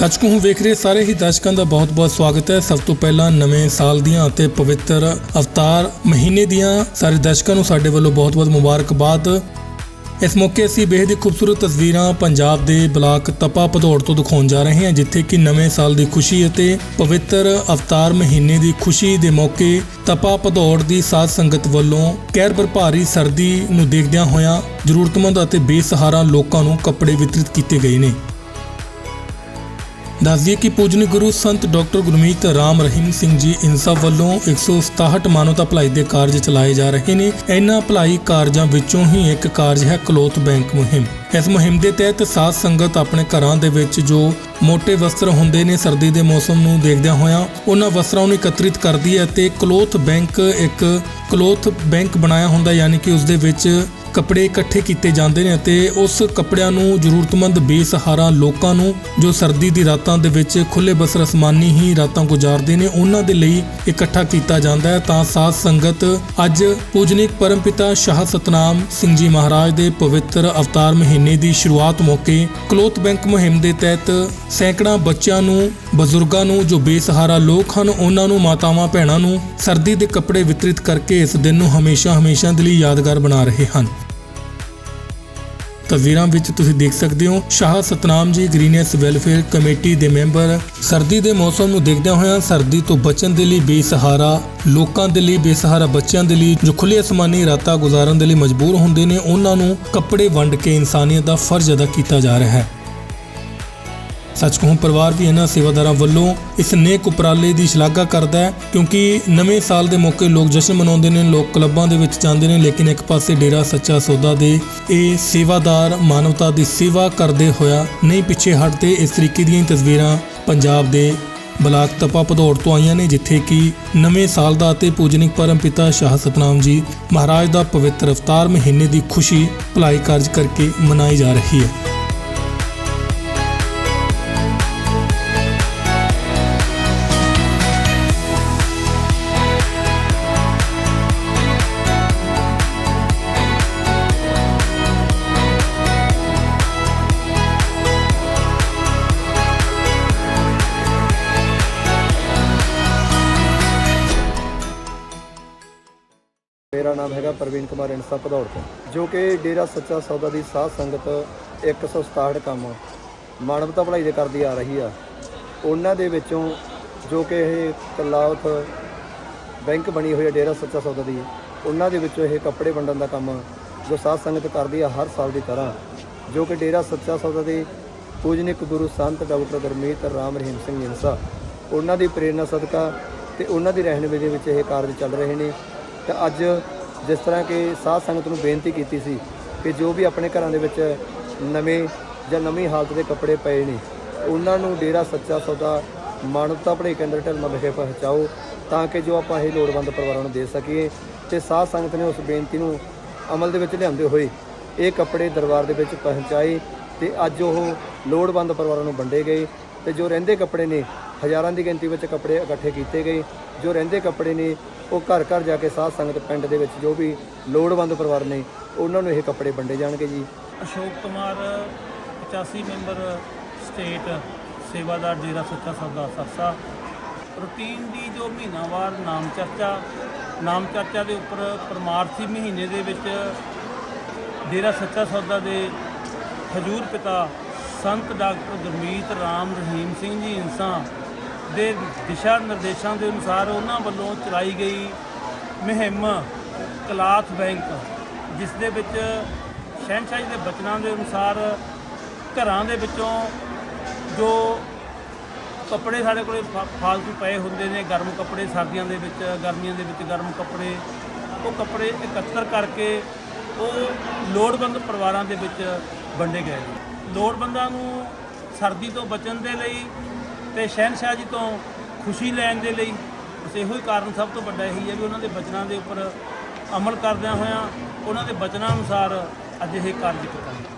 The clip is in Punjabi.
ਸੱਚਕੂ ਵੇਖ ਰਹੇ ਸਾਰੇ ਹੀ ਦਰਸ਼ਕਾਂ ਦਾ ਬਹੁਤ-ਬਹੁਤ ਸਵਾਗਤ ਹੈ। ਸਭ ਤੋਂ ਪਹਿਲਾਂ ਨਵੇਂ ਸਾਲ ਦੀਆਂ ਅਤੇ ਪਵਿੱਤਰ ਅਵਤਾਰ ਮਹੀਨੇ ਦੀਆਂ ਸਾਰੇ ਦਰਸ਼ਕਾਂ ਨੂੰ ਸਾਡੇ ਵੱਲੋਂ ਬਹੁਤ-ਬਹੁਤ ਮੁਬਾਰਕਬਾਦ। ਇਸ ਮੌਕੇ ਅਸੀਂ ਬੇहद ਖੂਬਸੂਰਤ ਤਸਵੀਰਾਂ ਪੰਜਾਬ ਦੇ ਬਲਾਕ ਤਪਾ ਭਦੌੜ ਤੋਂ ਦਿਖਾਉਣ ਜਾ ਰਹੇ ਹਾਂ, ਜਿੱਥੇ ਕਿ ਨਵੇਂ ਸਾਲ ਦੀ ਖੁਸ਼ੀ ਅਤੇ ਪਵਿੱਤਰ ਅਵਤਾਰ ਮਹੀਨੇ ਦੀ ਖੁਸ਼ੀ ਦੇ ਮੌਕੇ ਤਪਾ ਭਦੌੜ ਦੀ ਸਾਧ ਸੰਗਤ ਵੱਲੋਂ ਕਹਿਰ ਭਰਪਾਰੀ ਸਰਦੀ ਨੂੰ ਦੇਖਦਿਆਂ ਹੋਇਆਂ ਜ਼ਰੂਰਤਮੰਦ ਅਤੇ ਬੇਸਹਾਰਾ ਲੋਕਾਂ ਨੂੰ ਕੱਪੜੇ ਵਿਤਰਿਤ ਕੀਤੇ ਗਏ ਨੇ। ਦੱਸ ਦਈਏ ਕਿ ਪੂਜਨੀ ਗੁਰੂ ਸੰਤ ਡਾਕਟਰ ਗੁਰਮੀਤ ਰਾਮ ਰਹੀਮ ਸਿੰਘ ਜੀ ਇਨਸਾ ਵੱਲੋਂ 167 ਮਾਨਵਤਾ ਭਲਾਈ ਦੇ ਕਾਰਜ ਚਲਾਏ ਜਾ ਰਹੇ ਨੇ। ਇਹਨਾਂ ਭਲਾਈ ਕਾਰਜਾਂ ਵਿੱਚੋਂ ਹੀ ਇੱਕ ਕਾਰਜ ਹੈ ਕਲੋਥ ਬੈਂਕ ਮੁਹਿੰਮ। ਇਸ ਮੁਹਿੰਮ ਦੇ ਤਹਿਤ ਸਾਧ ਸੰਗਤ ਆਪਣੇ ਘਰਾਂ ਦੇ ਵਿੱਚ ਜੋ ਮੋٹے ਵਸਤਰ ਹੁੰਦੇ ਨੇ ਸਰਦੀ ਦੇ ਮੌਸਮ ਨੂੰ ਦੇਖਦਿਆਂ ਹੋਇਆਂ ਉਹਨਾਂ ਵਸਤਰਾਂ ਨੂੰ ਇਕੱਤਰਿਤ ਕਰਦੀ ਹੈ ਤੇ ਕਲੋਥ ਬੈਂਕ ਇੱਕ ਕਲੋਥ ਬੈਂਕ ਬਣਾਇਆ ਹੁੰਦਾ ਯਾਨੀ ਕਿ ਉਸ ਦੇ ਵਿੱਚ ਕੱਪੜੇ ਇਕੱਠੇ ਕੀਤੇ ਜਾਂਦੇ ਨੇ ਅਤੇ ਉਸ ਕੱਪੜਿਆਂ ਨੂੰ ਜ਼ਰੂਰਤਮੰਦ ਬੇਸਹਾਰਾ ਲੋਕਾਂ ਨੂੰ ਜੋ ਸਰਦੀ ਦੀ ਰਾਤਾਂ ਦੇ ਵਿੱਚ ਖੁੱਲੇ ਬਸਰ ਅਸਮਾਨੀ ਹੀ ਰਾਤਾਂ ਗੁਜ਼ਾਰਦੇ ਨੇ, ਉਹਨਾਂ ਦੇ ਲਈ ਇਕੱਠਾ ਕੀਤਾ ਜਾਂਦਾ ਹੈ। ਤਾਂ ਸਾਧ ਸੰਗਤ ਅੱਜ ਪੂਜਨੀਕ ਪਰਮਪਿਤਾ ਸ਼ਾਹ ਸਤਨਾਮ ਸਿੰਘ ਜੀ ਮਹਾਰਾਜ ਦੇ ਪਵਿੱਤਰ ਅਵਤਾਰ ਮਹੀਨੇ ਦੀ ਸ਼ੁਰੂਆਤ ਮੌਕੇ ਕਲੋਥ ਬੈਂਕ ਮੁਹਿੰਮ ਦੇ ਤਹਿਤ ਸੈਂਕੜਾ ਬੱਚਿਆਂ ਨੂੰ, ਬਜ਼ੁਰਗਾਂ ਨੂੰ ਜੋ ਬੇਸਹਾਰਾ ਲੋਕ ਹਨ, ਉਹਨਾਂ ਨੂੰ, ਮਾਤਾਵਾਂ, ਭੈਣਾਂ ਨੂੰ ਸਰਦੀ ਦੇ ਕੱਪੜੇ ਵਿਤਰਿਤ ਕਰਕੇ ਇਸ ਦਿਨ ਨੂੰ ਹਮੇਸ਼ਾ ਹਮੇਸ਼ਾ ਦੇ ਲਈ ਯਾਦਗਾਰ ਬਣਾ ਰਹੇ ਹਨ। ਤਸਵੀਰਾਂ ਵਿੱਚ ਤੁਸੀਂ ਦੇਖ ਸਕਦੇ ਹੋ Shah Satnam ji green S welfare committee ਦੇ ਮੈਂਬਰ। ਸਰਦੀ ਦੇ ਮੌਸਮ ਨੂੰ ਦੇਖਦਿਆਂ ਹੋਇਆਂ ਸਰਦੀ ਤੋਂ ਬਚਣ ਦੇ ਲਈ ਬੇਸਹਾਰਾ, ਲੋਕਾਂ ਦੇ ਲਈ ਬੇਸਹਾਰਾ, ਬੱਚਿਆਂ ਦੇ ਲਈ ਜੋ ਖੁੱਲੇ ਅਸਮਾਨੀ ਰਾਤਾਂ ਗੁਜ਼ਾਰਨ ਦੇ ਲਈ ਮਜਬੂਰ ਹੁੰਦੇ ਨੇ। ਉਹਨਾਂ ਨੂੰ ਕੱਪੜੇ ਵੰਡ ਕੇ ਇਨਸਾਨੀਅਤ ਦਾ ਫਰਜ਼ ਅਦਾ ਕੀਤਾ ਜਾ ਰਿਹਾ ਹੈ। ਸੱਚ ਪਰਿਵਾਰ ਵੀ ਇਹਨਾਂ ਸੇਵਾਦਾਰਾਂ ਵੱਲੋਂ ਇਸ ਨੇਕ ਉਪਰਾਲੇ ਦੀ ਸ਼ਲਾਘਾ ਕਰਦਾ ਹੈ, ਕਿਉਂਕਿ ਨਵੇਂ ਸਾਲ ਦੇ ਮੌਕੇ ਲੋਕ ਜਸ਼ਨ ਮਨਾਉਂਦੇ ਨੇ, ਲੋਕ ਕਲੱਬਾਂ ਦੇ ਵਿੱਚ ਜਾਂਦੇ ਨੇ, ਲੇਕਿਨ ਇੱਕ ਪਾਸੇ ਡੇਰਾ ਸੱਚਾ ਸੌਦਾ ਦੇ ਇਹ ਸੇਵਾਦਾਰ ਮਾਨਵਤਾ ਦੀ ਸੇਵਾ ਕਰਦੇ ਹੋਇਆ ਨਹੀਂ ਪਿੱਛੇ ਹਟਦੇ, ਇਸ ਤਰੀਕੇ ਦੀਆਂ ਤਸਵੀਰਾਂ ਪੰਜਾਬ ਦੇ ਬਲਾਕ ਤਪਾ ਭਦੌੜ ਤੋਂ ਆਈਆਂ ਨੇ, ਜਿੱਥੇ ਕਿ ਨਵੇਂ ਸਾਲ ਦਾ ਅਤੇ ਪੂਜਨਿਕ ਪਰਮ ਪਿਤਾ ਸ਼ਾਹ ਸਤਨਾਮ ਜੀ ਮਹਾਰਾਜ ਦਾ ਪਵਿੱਤਰ ਅਵਤਾਰ ਮਹੀਨੇ ਦੀ ਖੁਸ਼ੀ ਭਲਾਈ ਕਾਰਜ ਕਰਕੇ ਮਨਾਈ ਜਾ ਰਹੀ ਹੈ। ਮੇਰਾ ਨਾਮ ਹੈਗਾ ਪ੍ਰਵੀਨ ਕੁਮਾਰ ਇਨਸਾ ਭਦੌੜ ਤੋਂ। ਜੋ ਕਿ ਡੇਰਾ ਸੱਚਾ ਸੌਦਾ ਦੀ ਸਾਧ ਸੰਗਤ 167 ਕੰਮ ਮਾਨਵਤਾ ਭਲਾਈ ਦੇ ਕਰਦੀ ਆ ਰਹੀ ਆ। ਉਹਨਾਂ ਦੇ ਵਿੱਚੋਂ ਜੋ ਕਿ ਇਹ ਕਲਾਉਥ ਬੈਂਕ ਬਣੀ ਹੋਈ ਹੈ ਡੇਰਾ ਸੱਚਾ ਸੌਦਾ ਦੀ, ਉਹਨਾਂ ਦੇ ਵਿੱਚੋਂ ਇਹ ਕੱਪੜੇ ਵੰਡਣ ਦਾ ਕੰਮ ਜੋ ਸਾਧ ਸੰਗਤ ਕਰਦੀ ਆ ਹਰ ਸਾਲ ਦੀ ਤਰ੍ਹਾਂ, ਜੋ ਕਿ ਡੇਰਾ ਸੱਚਾ ਸੌਦਾ ਦੇ ਪੂਜਨਿਕ ਗੁਰੂ ਸੰਤ ਡਾਕਟਰ ਗੁਰਮੀਤ ਰਾਮ ਰਹੀਮ ਸਿੰਘ ਇਨਸਾ, ਉਹਨਾਂ ਦੀ ਪ੍ਰੇਰਣਾ ਸਦਕਾ ਤੇ ਉਹਨਾਂ ਦੀ ਰਹਿਨੁਮਾਈ ਦੇ ਵਿੱਚ ਇਹ ਕਾਰਜ ਚੱਲ ਰਹੇ ਨੇ। ਤੇ ਅੱਜ ਜਿਸ ਤਰ੍ਹਾਂ ਕਿ ਸਾਧ ਸੰਗਤ ਨੂੰ ਬੇਨਤੀ ਕੀਤੀ ਸੀ ਕਿ ਜੋ ਵੀ ਆਪਣੇ ਘਰਾਂ ਦੇ ਵਿੱਚ ਨਵੇਂ ਜਾਂ ਨਵੀਂ ਹਾਲਤ ਦੇ ਕੱਪੜੇ ਪਏ ਨੇ, ਉਹਨਾਂ ਨੂੰ ਡੇਰਾ ਸੱਚਾ ਸੌਦਾ ਮਾਨਵਤਾ ਭਲਾਈ ਕੇਂਦਰ ਢਲਮਾ ਵਿਖੇ ਪਹੁੰਚਾਓ ਤਾਂ ਕਿ ਜੋ ਆਪਾਂ ਇਹ ਲੋੜਵੰਦ ਪਰਿਵਾਰਾਂ ਨੂੰ ਦੇ ਸਕੀਏ ਤੇ ਸਾਧ ਸੰਗਤ ਨੇ ਉਸ ਬੇਨਤੀ ਨੂੰ ਅਮਲ ਦੇ ਵਿੱਚ ਲਿਆਉਂਦੇ ਹੋਏ ਇਹ ਕੱਪੜੇ ਦਰਬਾਰ ਦੇ ਵਿੱਚ ਪਹੁੰਚਾਏ ਤੇ ਅੱਜ ਉਹ ਲੋੜਵੰਦ ਪਰਿਵਾਰਾਂ ਨੂੰ ਵੰਡੇ ਗਏ ਤੇ ਜੋ ਰਹਿੰਦੇ ਕੱਪੜੇ ਨੇ ਹਜ਼ਾਰਾਂ ਦੀ ਗਿਣਤੀ ਵਿੱਚ ਕੱਪੜੇ ਇਕੱਠੇ ਕੀਤੇ ਗਏ। ਜੋ ਰਹਿੰਦੇ ਕੱਪੜੇ ਨੇ, ਉਹ ਘਰ ਘਰ ਜਾ ਕੇ ਸਾਧ ਸੰਗਤ ਪਿੰਡ ਦੇ ਵਿੱਚ ਜੋ ਵੀ ਲੋੜਵੰਦ ਪਰਿਵਾਰ ਨੇ, ਉਹਨਾਂ ਨੂੰ ਇਹ ਕੱਪੜੇ ਵੰਡੇ ਜਾਣਗੇ ਜੀ। ਅਸ਼ੋਕ ਕੁਮਾਰ 85 ਮੈਂਬਰ ਸਟੇਟ ਸੇਵਾਦਾਰ ਡੇਰਾ ਸੱਚਾ ਸੌਦਾ ਸਰਸਾ। ਰੂਟੀਨ ਦੀ ਜੋ ਮਹੀਨਾਵਾਰ ਨਾਮ ਚਰਚਾ ਨਾਮ ਚਰਚਾ ਦੇ ਉੱਪਰ ਪਰਮਾਰਥੀ ਮਹੀਨੇ ਦੇ ਵਿੱਚ ਡੇਰਾ ਸੱਚਾ ਸੌਦਾ ਦੇ ਹਜੂਰ ਪਿਤਾ ਸੰਤ ਡਾਕਟਰ ਗੁਰਮੀਤ ਰਾਮ ਰਹੀਮ ਸਿੰਘ ਜੀ, ਇਨਸਾਂ ਦੇ ਦਿਸ਼ਾ ਨਿਰਦੇਸ਼ਾਂ ਦੇ ਅਨੁਸਾਰ ਉਹਨਾਂ ਵੱਲੋਂ ਚਲਾਈ ਗਈ ਮੁਹਿੰਮ ਕਲਾਥ ਬੈਂਕ, ਜਿਸ ਦੇ ਵਿੱਚ ਸ਼ਹਿਨਸ਼ਾਹੀ ਦੇ ਬਚਨਾਂ ਦੇ ਅਨੁਸਾਰ ਘਰਾਂ ਦੇ ਵਿੱਚੋਂ ਜੋ ਕੱਪੜੇ ਸਾਡੇ ਕੋਲੇ ਫਾ- ਫਾਲਤੂ ਪਏ ਹੁੰਦੇ ਨੇ, ਗਰਮ ਕੱਪੜੇ ਸਰਦੀਆਂ ਦੇ ਵਿੱਚ, ਗਰਮੀਆਂ ਦੇ ਵਿੱਚ ਗਰਮ ਕੱਪੜੇ, ਉਹ ਕੱਪੜੇ ਇਕੱਤਰ ਕਰਕੇ ਉਹ ਲੋੜਵੰਦ ਪਰਿਵਾਰਾਂ ਦੇ ਵਿੱਚ ਵੰਡੇ ਗਏ ਲੋੜਵੰਦਾਂ ਨੂੰ ਸਰਦੀ ਤੋਂ ਬਚਣ ਦੇ ਲਈ ਤੇ ਸ਼ਹਿਨਸ਼ਾਹ ਜੀ ਤੋਂ ਖੁਸ਼ੀ ਲੈਣ ਦੇ ਲਈ ਬਸ ਇਹੋ ਹੀ ਕਾਰਨ ਸਭ ਤੋਂ ਵੱਡਾ ਇਹੀ ਹੈ ਵੀ ਉਹਨਾਂ ਦੇ ਬਚਨਾਂ ਦੇ ਉੱਪਰ ਅਮਲ ਕਰਦਿਆਂ ਹੋਇਆਂ ਉਹਨਾਂ ਦੇ ਬਚਨਾਂ ਅਨੁਸਾਰ ਅੱਜ ਇਹ ਕਾਰਜ ਕੀਤਾ